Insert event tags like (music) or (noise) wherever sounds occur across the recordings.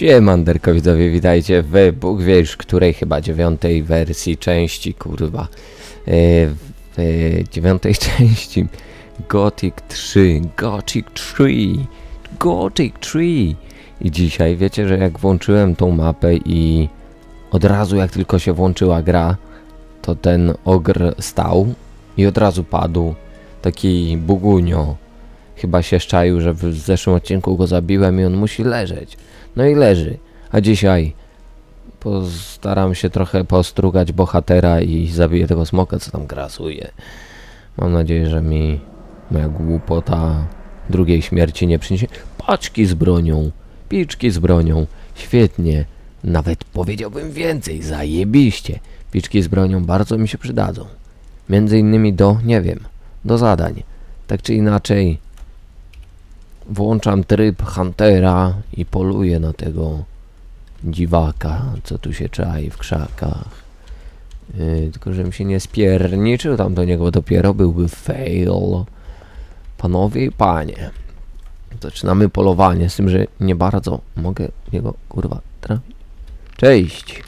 Siemanderko widzowie, witajcie w Bóg wie już której chyba dziewiątej wersji części, kurwa. E, dziewiątej (laughs) części Gothic 3, Gothic 3, Gothic 3. I dzisiaj wiecie, że jak włączyłem tą mapę i od razu jak tylko się włączyła gra, to ten ogr stał i od razu padł. Taki bugunio. Chyba się szczaił, że w zeszłym odcinku go zabiłem i on musi leżeć. No i leży. A dzisiaj postaram się trochę postrugać bohatera i zabiję tego smoka, co tam grasuje. Mam nadzieję, że mi moja głupota drugiej śmierci nie przyniesie. Paczki z bronią, piczki z bronią. Świetnie. Nawet powiedziałbym więcej, zajebiście. Piczki z bronią bardzo mi się przydadzą. Między innymi do, nie wiem, do zadań. Tak czy inaczej, włączam tryb Huntera i poluję na tego dziwaka, co tu się czai w krzakach. Yy, tylko żebym się nie spierniczył tam do niego, dopiero byłby fail. Panowie i panie, zaczynamy polowanie, z tym, że nie bardzo mogę niego, kurwa, trafić. Cześć!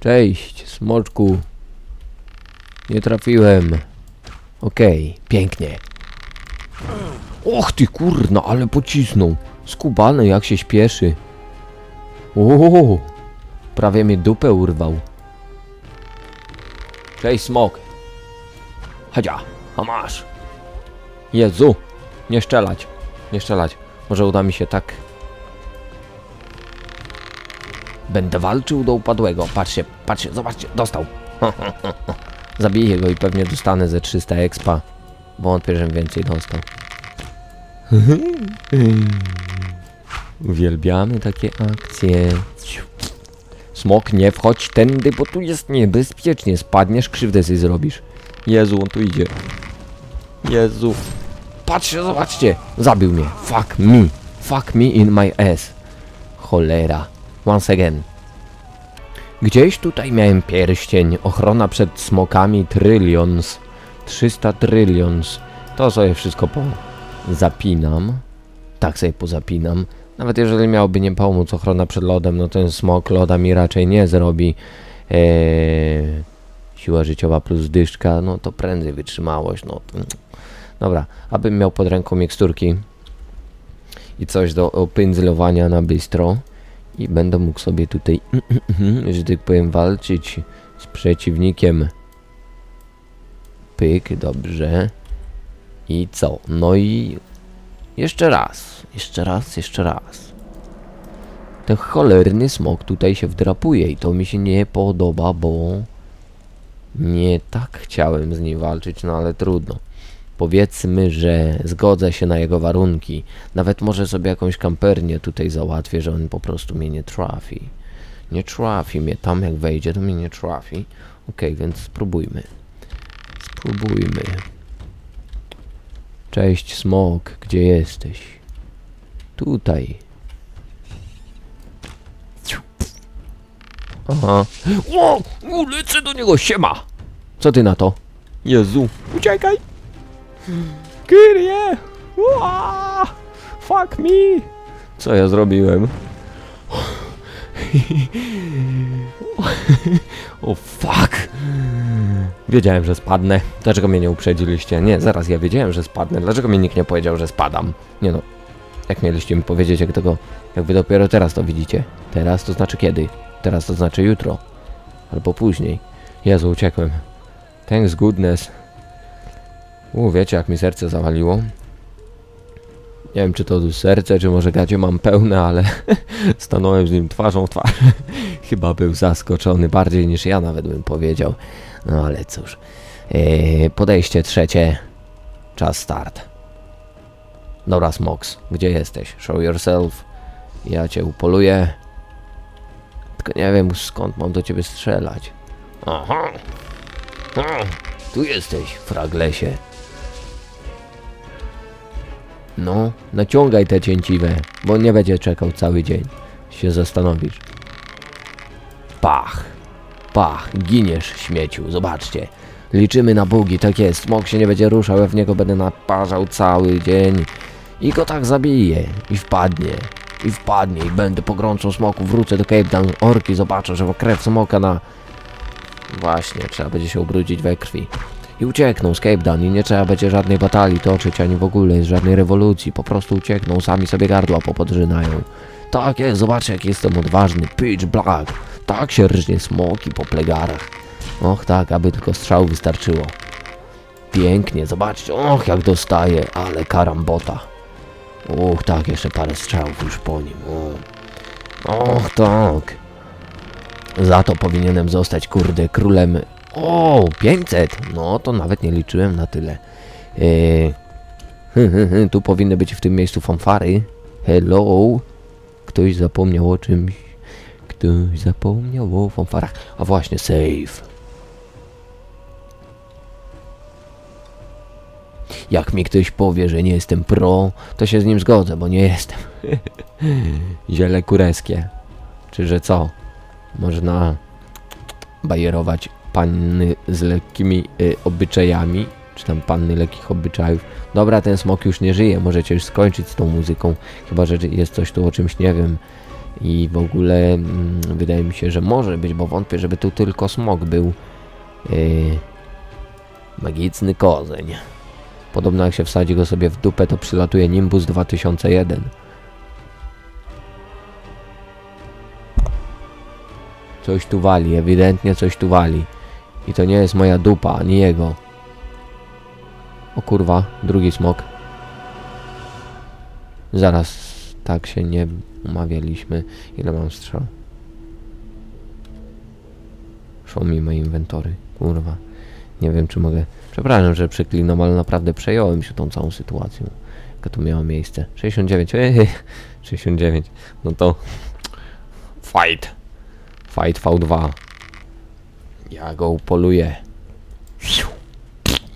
Cześć, smoczku. Nie trafiłem. Okej, pięknie. Och ty kurna, ale pocisnął. Skubany jak się śpieszy. O, prawie mnie dupę urwał. Cześć smok. Chadzia, a masz. Jezu, nie szczelać, nie szczelać. Może uda mi się tak. Będę walczył do upadłego. Patrzcie, patrzcie, zobaczcie, dostał. Zabiję go i pewnie dostanę ze 300 expa. Wątpię, żebym więcej dostał. Uwielbiamy takie akcje. Smok, nie wchodź tędy, bo tu jest niebezpiecznie. Spadniesz, krzywdę sobie zrobisz. Jezu, on tu idzie. Jezu. Patrzcie, zobaczcie. Zabił mnie. Fuck me. Fuck me in my ass. Cholera. Once again. Gdzieś tutaj miałem pierścień. Ochrona przed smokami trillions. 300 trillions. To sobie wszystko po zapinam. Tak sobie pozapinam. Nawet jeżeli miałoby nie pomóc ochrona przed lodem, no ten smok loda mi raczej nie zrobi. Eee, siła życiowa plus dyszka, no to prędzej wytrzymałość, no. Dobra, abym miał pod ręką miksturki i coś do opędzlowania na bystro i będę mógł sobie tutaj, (clears throat) że tak powiem, walczyć z przeciwnikiem. Pyk, dobrze. I co? No i jeszcze raz, jeszcze raz, jeszcze raz. Ten cholerny smok tutaj się wdrapuje i to mi się nie podoba, bo nie tak chciałem z nim walczyć, no ale trudno. Powiedzmy, że zgodzę się na jego warunki. Nawet może sobie jakąś kampernię tutaj załatwię, że on po prostu mnie nie trafi. Nie trafi mnie tam, jak wejdzie, to mnie nie trafi. Ok, więc spróbujmy. Spróbujmy. Cześć, smok, gdzie jesteś? Tutaj. Aha. O, o, lecę do niego, siema! Co ty na to? Jezu, uciekaj! Kyrie! Ua! Fuck me! Co ja zrobiłem? (laughs) (laughs) o fuck! Wiedziałem, że spadnę. Dlaczego mnie nie uprzedziliście? Nie, zaraz ja wiedziałem, że spadnę. Dlaczego mi nikt nie powiedział, że spadam? Nie no. Jak mieliście mi powiedzieć, jak tego... Jak wy dopiero teraz to widzicie? Teraz to znaczy kiedy? Teraz to znaczy jutro. Albo później. Jezu, uciekłem. Thanks goodness. U, wiecie jak mi serce zawaliło? Nie wiem, czy to serce, czy może gadzie mam pełne, ale (laughs) stanąłem z nim twarzą w twarz. (laughs) Chyba był zaskoczony bardziej niż ja nawet bym powiedział. No ale cóż. Yy, podejście trzecie. Czas start. Dobra, Smox, gdzie jesteś? Show yourself. Ja cię upoluję. Tylko nie wiem skąd mam do ciebie strzelać. Aha. Tu jesteś, fraglesie. No, naciągaj te cięciwe, bo nie będzie czekał cały dzień. Się zastanowisz. Pach. Pach, giniesz śmieciu, zobaczcie. Liczymy na bugi, tak jest. Smok się nie będzie ruszał, ja w niego będę naparzał cały dzień. I go tak zabije. I wpadnie. i wpadnie i będę pogrącą smoku, wrócę do Cape Town, orki zobaczę, że krew smoka na... Właśnie, trzeba będzie się ubrudzić we krwi. I uciekną z Cape Town i nie trzeba będzie żadnej batalii toczyć, ani w ogóle żadnej rewolucji, po prostu uciekną, sami sobie gardła popodrzynają. Tak jest, zobaczcie jak jestem odważny, pitch black, tak się rżnie smoki po plegarach. Och tak, aby tylko strzał wystarczyło. Pięknie, zobaczcie, och jak dostaje, ale karambota. Och tak, jeszcze parę strzałów już po nim. O. Och tak. Za to powinienem zostać, kurde, królem. O, 500! No, to nawet nie liczyłem na tyle. Eee, tu powinny być w tym miejscu fanfary. Hello? Ktoś zapomniał o czymś. Ktoś zapomniał o fanfarach. A właśnie, save. Jak mi ktoś powie, że nie jestem pro, to się z nim zgodzę, bo nie jestem. (laughs) Ziele kureskie. Czy że co? Można bajerować panny z lekkimi y, obyczajami, czy tam panny lekkich obyczajów. Dobra, ten smok już nie żyje, możecie już skończyć z tą muzyką, chyba że jest coś tu o czymś nie wiem. I w ogóle mm, wydaje mi się, że może być, bo wątpię, żeby tu tylko smok był. Yy, magiczny kozeń. Podobno jak się wsadzi go sobie w dupę, to przylatuje Nimbus 2001. Coś tu wali, ewidentnie coś tu wali. I to nie jest moja dupa, ani jego. O kurwa, drugi smok. Zaraz, tak się nie umawialiśmy. Ile mam strzał? Szło mi moje inwentory, kurwa. Nie wiem, czy mogę... Przepraszam, że przeklinam, ale naprawdę przejąłem się tą całą sytuacją. Jaka tu miała miejsce. 69, ej, 69. No to... Fight. Fight V2. Ja go upoluję.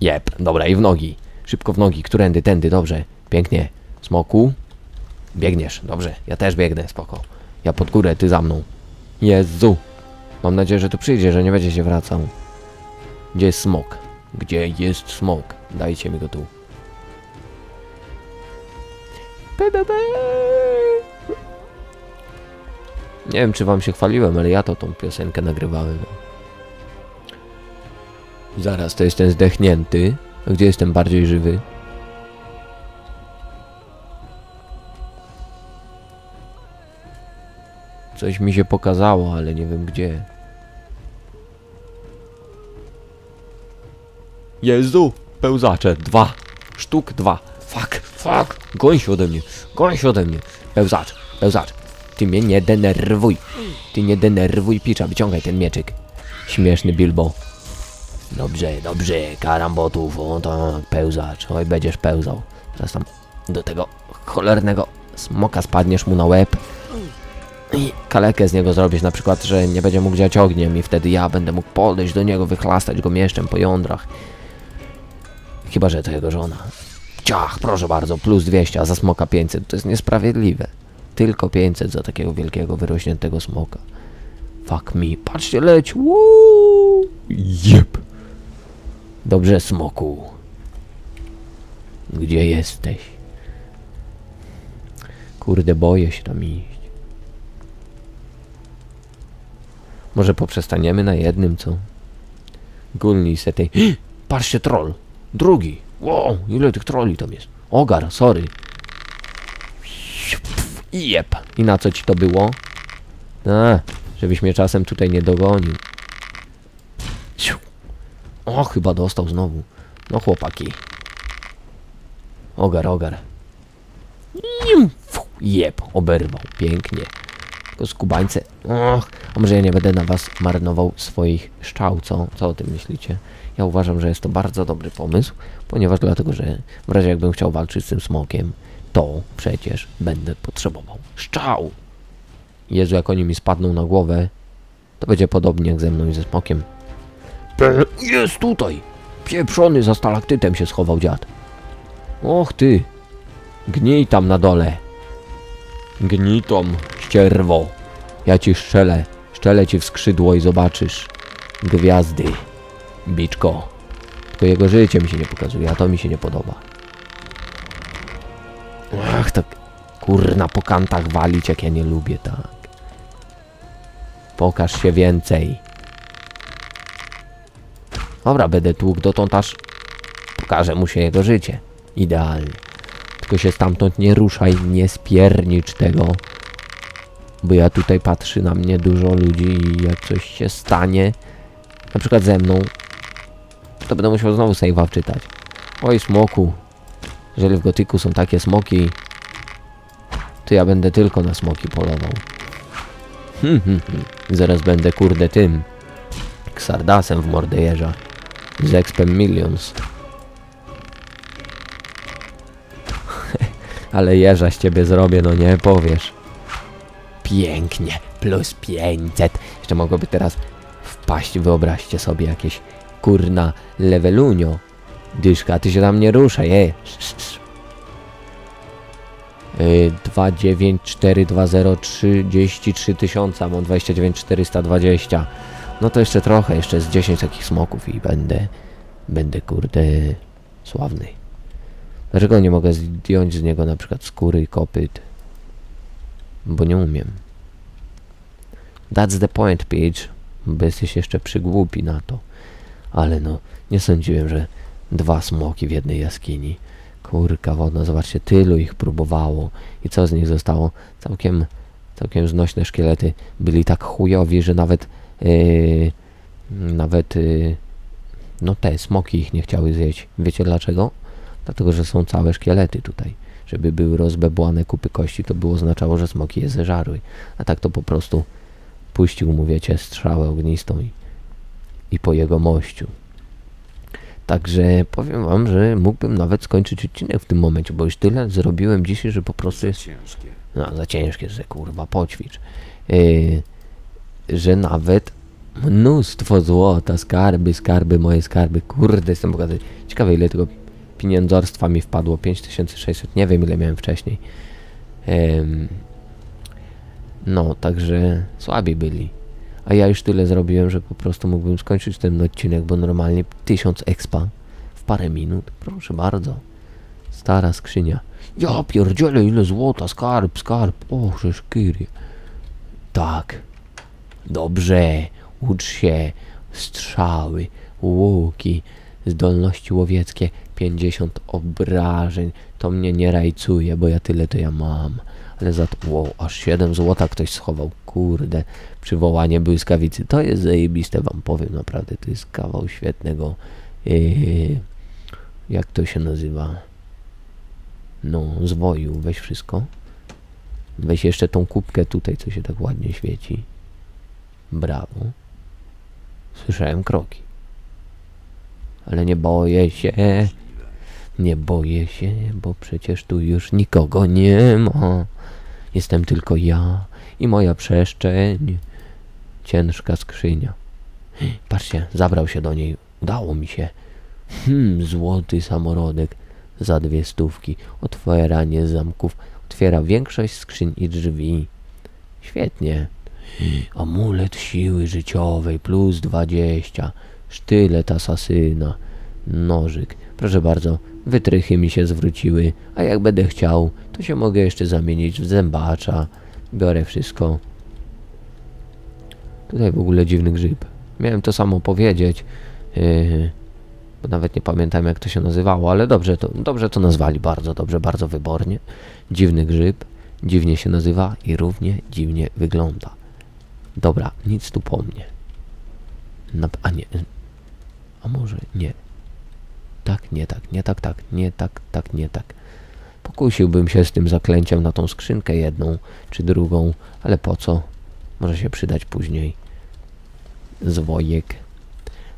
Jep, dobra, i w nogi. Szybko w nogi, którędy, tędy, dobrze. Pięknie. Smoku. Biegniesz, dobrze. Ja też biegnę, spoko. Ja pod górę, ty za mną. Jezu. Mam nadzieję, że tu przyjdzie, że nie będzie się wracał. Gdzie jest smok? Gdzie jest smok? Dajcie mi go tu. Nie wiem, czy wam się chwaliłem, ale ja to tą piosenkę nagrywałem. Zaraz, to jest ten zdechnięty. Gdzie jestem bardziej żywy? Coś mi się pokazało, ale nie wiem gdzie. Jezu! Pełzacze, dwa. Sztuk, dwa. Fuck, fuck. Goń się ode mnie, goń się ode mnie. Pełzacz, pełzacz. Ty mnie nie denerwuj. Ty nie denerwuj, picza, wyciągaj ten mieczyk. Śmieszny Bilbo. Dobrze, dobrze, karambotów, o tak, pełzacz. Oj, będziesz pełzał. Teraz tam do tego cholernego smoka spadniesz mu na łeb. I kalekę z niego zrobisz, na przykład, że nie będzie mógł działać ogniem i wtedy ja będę mógł podejść do niego, wychlastać go mieszczem po jądrach. Chyba, że to jego żona. Ciach, proszę bardzo, plus 200, a za smoka 500. To jest niesprawiedliwe. Tylko 500 za takiego wielkiego, wyrośniętego smoka. Fuck me. Patrzcie, leć. Woo! Jep. Dobrze, smoku. Gdzie jesteś? Kurde, boję się tam iść. Może poprzestaniemy na jednym, co? Gulnij se tej... (gasps) Patrzcie, troll. Drugi. Wow, ile tych troli tam jest. Ogar, sorry. Jep. I na co ci to było? A, żebyś mnie czasem tutaj nie dogonił. O, chyba dostał znowu. No chłopaki. Ogar, ogar. Jep, oberwał. Pięknie. Tylko skubańce. Och, a może ja nie będę na was marnował swoich szczał, co? Co o tym myślicie? Ja uważam, że jest to bardzo dobry pomysł, ponieważ dlatego, że w razie jakbym chciał walczyć z tym smokiem, to przecież będę potrzebował szczał. Jezu, jak oni mi spadną na głowę, to będzie podobnie jak ze mną i ze smokiem. Jest tutaj! Pieprzony za stalaktytem się schował dziad. Och ty! Gnij tam na dole. Gnij tam, ścierwo. Ja ci szczelę. Szczelę ci w skrzydło i zobaczysz. Gwiazdy. Biczko. Tylko jego życie mi się nie pokazuje, a to mi się nie podoba. Ach, tak... Kurna, po kantach walić, jak ja nie lubię, tak. Pokaż się więcej. Dobra, będę tłukł dotąd aż pokażę mu się jego życie. Idealnie. Tylko się stamtąd nie ruszaj, nie spiernicz tego. Bo ja tutaj patrzy na mnie dużo ludzi i jak coś się stanie, na przykład ze mną, to będę musiał znowu save'a wczytać. Oj, smoku. Jeżeli w gotyku są takie smoki, to ja będę tylko na smoki polował. Hmm, hmm, hmm. Zaraz będę kurde tym. Ksardasem w mordę jeża. Z expem millions. (laughs) Ale jeża z ciebie zrobię, no nie powiesz. Pięknie, plus 500. Jeszcze mogłoby teraz wpaść, wyobraźcie sobie jakieś kurna levelunio. Dyszka, ty się tam nie ruszaj, ej. Yy, 29420 tysiąca, mam 29420. No to jeszcze trochę, jeszcze z 10 takich smoków i będę, będę kurde sławny. Dlaczego nie mogę zdjąć z niego na przykład skóry i kopyt? Bo nie umiem. That's the point, Peach. Bo jesteś jeszcze przygłupi na to. Ale no, nie sądziłem, że dwa smoki w jednej jaskini. Kurka wodna, zobaczcie, tylu ich próbowało. I co z nich zostało? Całkiem, całkiem znośne szkielety. Byli tak chujowi, że nawet, nawet, yy, no te smoki ich nie chciały zjeść. Wiecie dlaczego? Dlatego, że są całe szkielety tutaj. Żeby były rozbebłane kupy kości, to by oznaczało, że smoki je zeżarły. A tak to po prostu puścił mu, wiecie, strzałę ognistą i, i po jego mościu. Także powiem wam, że mógłbym nawet skończyć odcinek w tym momencie, bo już tyle zrobiłem dzisiaj, że po prostu jest... Ciężkie. No, za ciężkie, że kurwa, poćwicz. Yy, że nawet mnóstwo złota, skarby, skarby, moje skarby, kurde, jestem bogaty. Ciekawe ile tego pieniądzorstwa mi wpadło, 5600, nie wiem ile miałem wcześniej. Ym, no, także słabi byli. A ja już tyle zrobiłem, że po prostu mógłbym skończyć ten odcinek, bo normalnie 1000 expa w parę minut. Proszę bardzo. Stara skrzynia. Ja pierdzielę, ile złota, skarb, skarb. O, szkiry. Tak. Dobrze. Ucz się. Strzały, łuki, zdolności łowieckie, 50 obrażeń. To mnie nie rajcuje, bo ja tyle to ja mam. Ale za to, wow, aż 7 złota ktoś schował. Kurde, przywołanie błyskawicy. To jest zajebiste, wam powiem naprawdę. To jest kawał świetnego. Yy, jak to się nazywa? No, zwoju. Weź wszystko. Weź jeszcze tą kubkę tutaj, co się tak ładnie świeci. Brawo. Słyszałem kroki. Ale nie boję się. Nie boję się, bo przecież tu już nikogo nie ma. Jestem tylko ja i moja przestrzeń. Ciężka skrzynia. Patrzcie, zabrał się do niej. Udało mi się. Hmm, złoty samorodek za dwie stówki. Otwieranie zamków. Otwiera większość skrzyń i drzwi. Świetnie. Amulet siły życiowej plus 20. Sztylet asasyna. Nożyk. Proszę bardzo, wytrychy mi się zwróciły, a jak będę chciał, to się mogę jeszcze zamienić w zębacza. Biorę wszystko. Tutaj w ogóle dziwny grzyb. Miałem to samo powiedzieć, yy, bo nawet nie pamiętam jak to się nazywało, ale dobrze to, dobrze to nazwali, bardzo dobrze, bardzo wybornie. Dziwny grzyb, dziwnie się nazywa i równie dziwnie wygląda. Dobra, nic tu po mnie. A nie, a może nie. Tak, nie tak, nie tak, tak, nie tak, tak, nie tak. Pokusiłbym się z tym zaklęciem na tą skrzynkę jedną czy drugą, ale po co? Może się przydać później. Zwojek.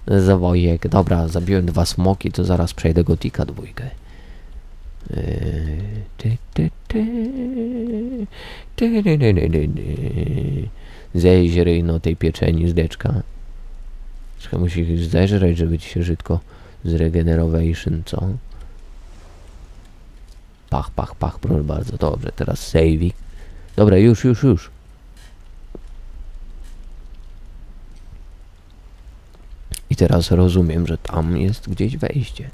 Zwojek. Dobra, zabiłem dwa smoki, to zaraz przejdę gotika dwójkę. Eee, ty, ty, ty. Ty, ty, ty, ty, ty, ty. Zeźryj no tej pieczeni zdeczka. Trochę musisz zeżreć, żeby ci się żytko zregenerovation, co? Pach, pach, pach, proszę bardzo, dobrze, teraz saving. Dobra, już, już, już. I teraz rozumiem, że tam jest gdzieś wejście.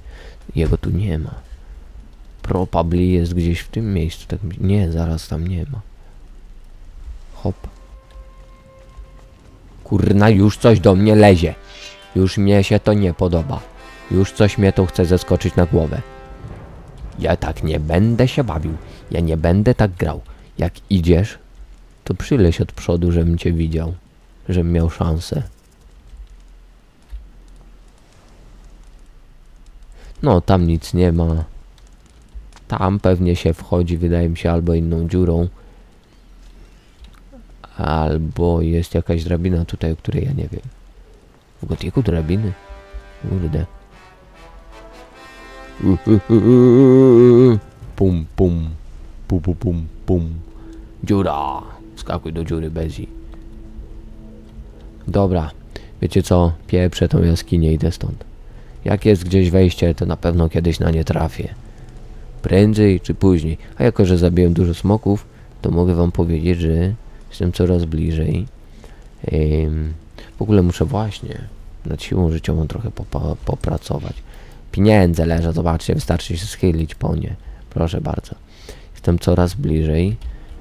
Jego tu nie ma. Probably jest gdzieś w tym miejscu. Tak. Nie, zaraz tam nie ma. Hop. Kurna, już coś do mnie lezie. Już mnie się to nie podoba. Już coś mnie to chce zeskoczyć na głowę. Ja tak nie będę się bawił. Ja nie będę tak grał. Jak idziesz, to przyleś od przodu, żebym cię widział. Żebym miał szansę. No, tam nic nie ma. Tam pewnie się wchodzi, wydaje mi się, albo inną dziurą. Albo jest jakaś drabina tutaj, o której ja nie wiem. W gotiku drabiny? Kurde. (laughs) Pum, pum. Pum, pum, pum, pum. Dziura. Skakuj do dziury, Bezi. Dobra. Wiecie co? Pieprzę tą jaskinię, idę stąd. Jak jest gdzieś wejście, to na pewno kiedyś na nie trafię. Prędzej czy później. A jako, że zabiłem dużo smoków, to mogę wam powiedzieć, że jestem coraz bliżej. W ogóle muszę właśnie nad siłą życiową trochę popracować. Pieniądze leżą, zobaczcie, wystarczy się schylić po nie. Proszę bardzo. Jestem coraz bliżej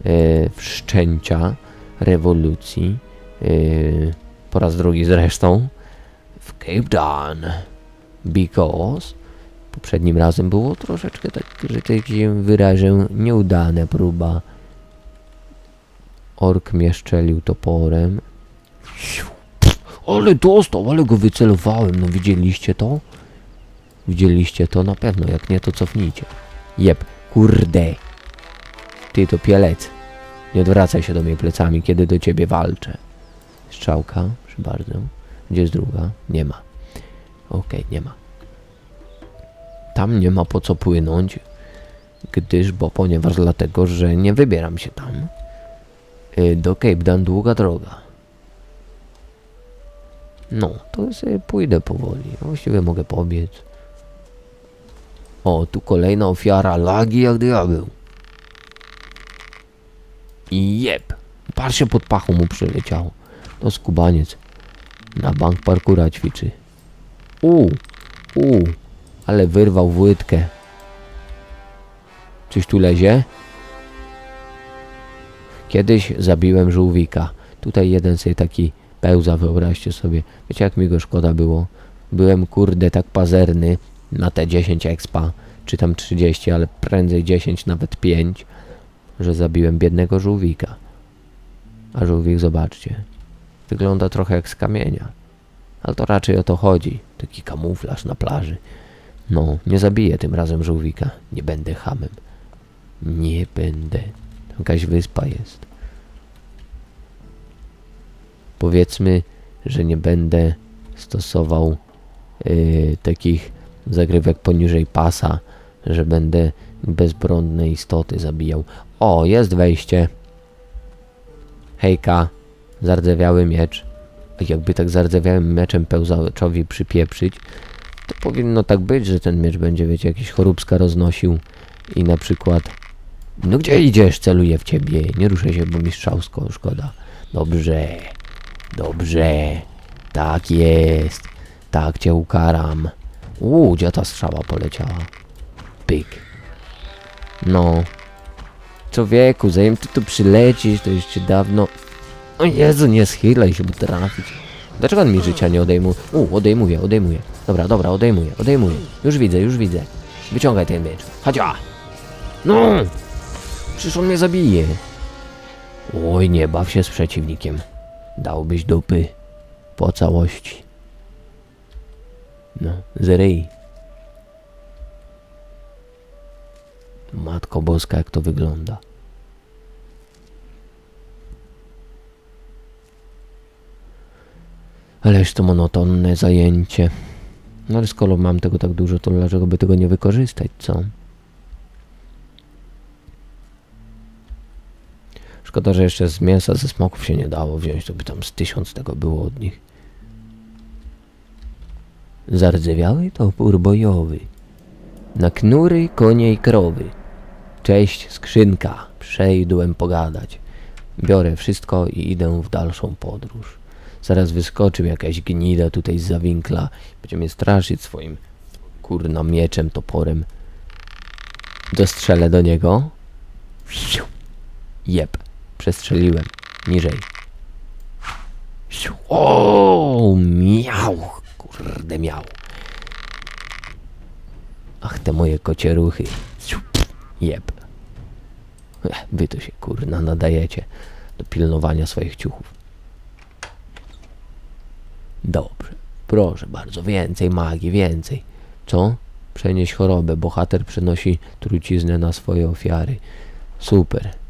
yy, wszczęcia rewolucji. Yy, po raz drugi zresztą w Cape Town. Because poprzednim razem było troszeczkę tak, że tak się wyrażę, nieudana próba. Ork mnie szczelił toporem. Ale dostał, ale go wycelowałem, no widzieliście to? Widzieliście to? Na pewno, jak nie to cofnijcie. Jep, kurde. Ty to pielec. Nie odwracaj się do mnie plecami, kiedy do ciebie walczę. Strzałka, proszę bardzo. Gdzie jest druga? Nie ma. Okej, nie ma. Tam nie ma po co płynąć, gdyż, bo ponieważ dlatego, że nie wybieram się tam. Y, Do Cape Dan długa droga. No, to sobie pójdę powoli. Właściwie mogę pobiec. O, tu kolejna ofiara lagi jak diabeł. I jeb. Patrzcie, pod pachą mu przyleciało. To skubaniec. Na bank parkura ćwiczy. U, u, ale wyrwał łydkę. Coś tu lezie? Kiedyś zabiłem żółwika. Tutaj jeden sobie taki pełza, wyobraźcie sobie. Wiecie jak mi go szkoda było? Byłem kurde tak pazerny na te 10 expa, czy tam 30, ale prędzej 10, nawet 5, że zabiłem biednego żółwika. A żółwik, zobaczcie, wygląda trochę jak z kamienia. Ale to raczej o to chodzi. Taki kamuflaż na plaży. No, nie zabiję tym razem żółwika. Nie będę hamem. Nie będę. Jakaś wyspa jest. Powiedzmy, że nie będę stosował yy, takich zagrywek poniżej pasa, że będę bezbronne istoty zabijał. O, jest wejście. Hejka, zardzewiały miecz. Jakby tak zardzewiałym meczem pełzaczowi przypieprzyć, to powinno tak być, że ten miecz będzie, wiecie, jakiś choróbska roznosił i na przykład no gdzie idziesz? Celuję w ciebie. Nie ruszę się, bo mi strzałsko szkoda. Dobrze. Dobrze. Tak jest. Tak cię ukaram. Uuu, gdzie ta strzała poleciała? Pyk. No. Człowieku, zanim ty tu przylecisz, to jeszcze dawno... O Jezu, nie schylaj się, by trafić. Dlaczego on mi życia nie odejmuje? U, odejmuje, odejmuje. Dobra, dobra, odejmuje, odejmuje. Już widzę, już widzę. Wyciągaj ten miecz. Chodźa! No! Przecież on mnie zabije. Oj, nie baw się z przeciwnikiem. Dałbyś dupy. Po całości. No, zryj. Matko Boska, jak to wygląda. Ależ to monotonne zajęcie. No ale skoro mam tego tak dużo, to dlaczego by tego nie wykorzystać, co? Szkoda, że jeszcze z mięsa ze smoków się nie dało wziąć, to by tam z tysiąc tego było od nich. Zardzewiały topór bojowy. Na knury, konie i krowy. Cześć, skrzynka. Przejdę pogadać. Biorę wszystko i idę w dalszą podróż. Zaraz wyskoczy mi jakaś gnida tutaj z zawinkla. Będzie mnie straszyć swoim kurna mieczem, toporem. Dostrzelę do niego. Jep. Przestrzeliłem. Niżej. O, miał. Kurde, miał. Ach, te moje kocieruchy. Jep. Ech, Wy to się kurna nadajecie do pilnowania swoich ciuchów. Dobrze. Proszę bardzo, więcej magii, więcej. Co? Przenieść chorobę. Bohater przenosi truciznę na swoje ofiary. Super.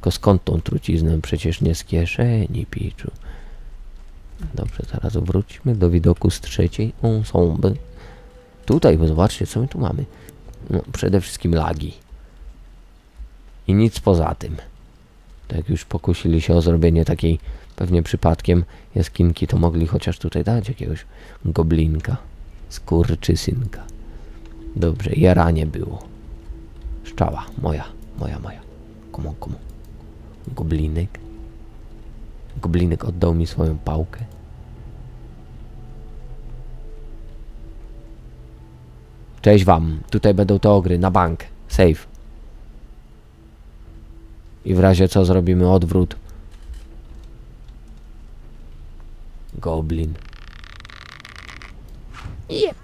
Tylko skąd tą truciznę? Przecież nie z kieszeni, piczu. Dobrze, zaraz wróćmy do widoku z trzeciej osoby. Tutaj, bo zobaczcie, co my tu mamy. No, przede wszystkim lagi. I nic poza tym. Tak już pokusili się o zrobienie takiej pewnie przypadkiem jaskinki, to mogli chociaż tutaj dać jakiegoś goblinka. Skurczysynka. Dobrze, jaranie było. Szczała, moja, moja, moja. Komu, komu. Goblinek. Goblinek oddał mi swoją pałkę. Cześć wam, tutaj będą te ogry, na bank, safe. I w razie co zrobimy odwrót. Goblin. Jep.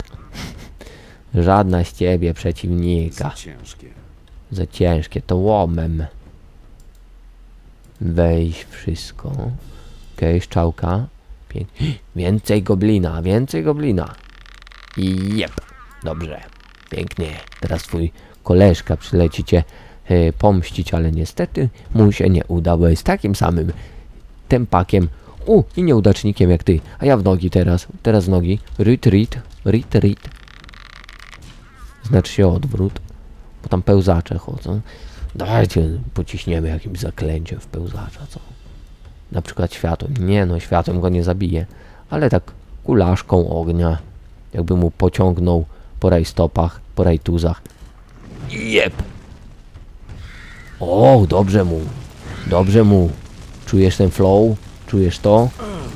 (laughs) Żadna z ciebie przeciwnika. Za ciężkie. Za ciężkie, to łomem. Weź wszystko. Okej, szczałka. Pięknie. (gasps) Więcej goblina, więcej goblina. Jep. Dobrze. Pięknie. Teraz twój koleżka przyleci cię e, pomścić, ale niestety mu się nie uda, bo jest takim samym tempakiem u, i nieudacznikiem jak ty. A ja w nogi teraz. Teraz w nogi. Retreat. Retreat. Znaczy się odwrót. Bo tam pełzacze chodzą. Dajcie, pociśniemy jakimś zaklęciem w pełzacza, co? Na przykład światłem. Nie no, światłem go nie zabije. Ale tak kulaszką ognia. Jakby mu pociągnął po rajstopach, po rajtuzach. Jep! O, dobrze mu. Dobrze mu. Czujesz ten flow? Czujesz to?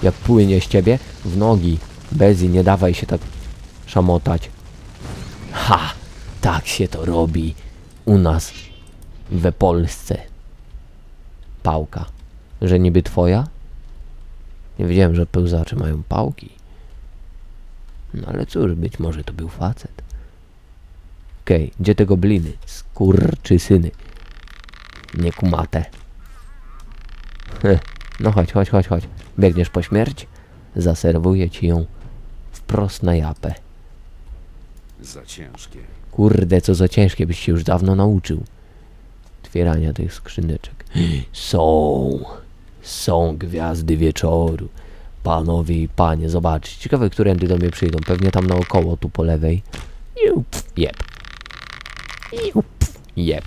Jak płynie z ciebie? W nogi. Bezi, nie dawaj się tak szamotać. Ha! Tak się to robi u nas we Polsce. Pałka. Że niby twoja? Nie wiedziałem, że pełzacze mają pałki. No ale cóż, być może to był facet. Okej, gdzie te gobliny? Skurczy syny. Nie kumate. Heh. No chodź, chodź, chodź, chodź. Biegniesz po śmierć? Zaserwuję ci ją wprost na japę. Za ciężkie. Kurde, co za ciężkie, byś się już dawno nauczył. Otwierania tych skrzyneczek. Są, są gwiazdy wieczoru. Panowie i panie, zobaczcie. Ciekawe, którędy do mnie przyjdą. Pewnie tam naokoło, tu po lewej. Jup, jep. Jup, jep.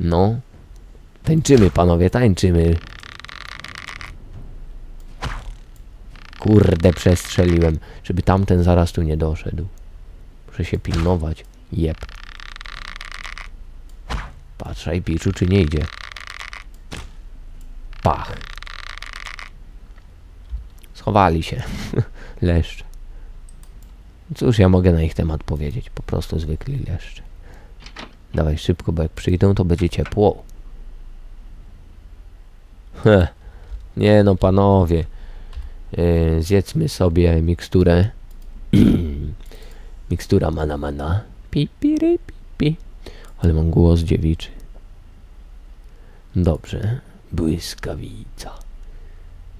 No. Tańczymy, panowie, tańczymy. Kurde, przestrzeliłem, żeby tamten zaraz tu nie doszedł. Muszę się pilnować. Jep. Patrzaj, piczu, czy nie idzie. Pach. Schowali się. (laughs) Leszcze. Cóż ja mogę na ich temat powiedzieć? Po prostu zwykli leszcze. Dawaj szybko, bo jak przyjdą, to będzie ciepło. Heh. Nie no, panowie. Yy, zjedzmy sobie miksturę. (clears throat) Mikstura mana mana. Pi, pi, ry, pi, pi. Ale mam głos dziewiczy. Dobrze. Błyskawica.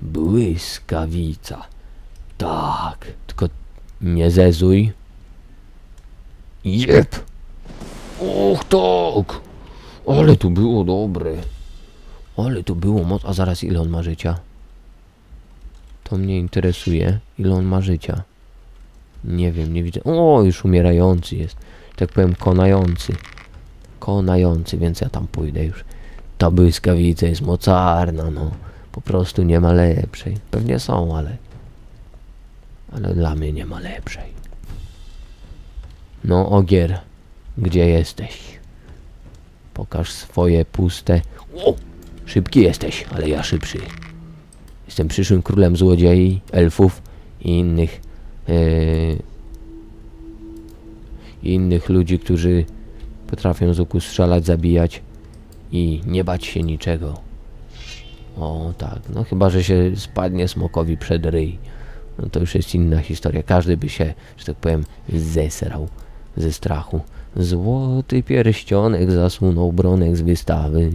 Błyskawica. Tak. Tylko nie zezuj. Jep. Och tak. Ale tu było dobre. Ale tu było moc. A zaraz ile on ma życia? To mnie interesuje. Ile on ma życia? Nie wiem, nie widzę. O, już umierający jest. Tak powiem, konający. Konający, więc ja tam pójdę już. Ta błyskawica jest mocarna, no. Po prostu nie ma lepszej. Pewnie są, ale... Ale dla mnie nie ma lepszej. No, Ogier. Gdzie jesteś? Pokaż swoje puste... O! Szybki jesteś, ale ja szybszy. Jestem przyszłym królem złodziei, elfów i innych yy, innych ludzi, którzy Potrafią z łuku strzelać, zabijać i nie bać się niczego. O tak, no chyba, że się spadnie smokowi przed ryj. No to już jest inna historia. Każdy by się, że tak powiem, zesrał ze strachu. Złoty pierścionek zasunął bronek z wystawy.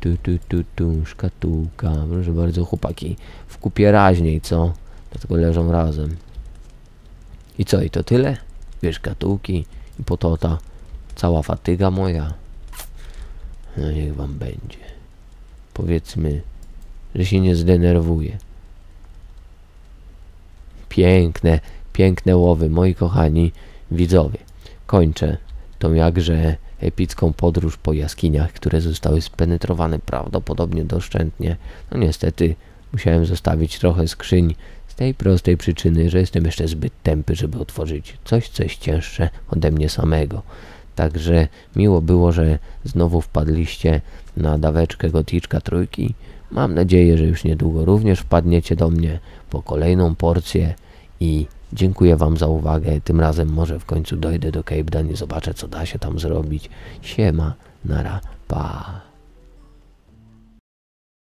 Tu, tu, tu, tu, szkatułka. Proszę bardzo, chłopaki. W kupie raźniej, co? Dlatego leżą razem. I co, i to tyle? Dwie szkatułki i po to ta cała fatyga moja. No niech wam będzie. Powiedzmy, że się nie zdenerwuję. Piękne, piękne łowy, moi kochani widzowie. Kończę tą jakże epicką podróż po jaskiniach, które zostały spenetrowane prawdopodobnie doszczętnie. No niestety musiałem zostawić trochę skrzyń z tej prostej przyczyny, że jestem jeszcze zbyt tępy, żeby otworzyć coś, coś cięższe ode mnie samego. Także miło było, że znowu wpadliście na daweczkę goticzka trójki. Mam nadzieję, że już niedługo również wpadniecie do mnie po kolejną porcję i dziękuję wam za uwagę. Tym razem może w końcu dojdę do Cape Dan i zobaczę co da się tam zrobić. Siema, nara, pa.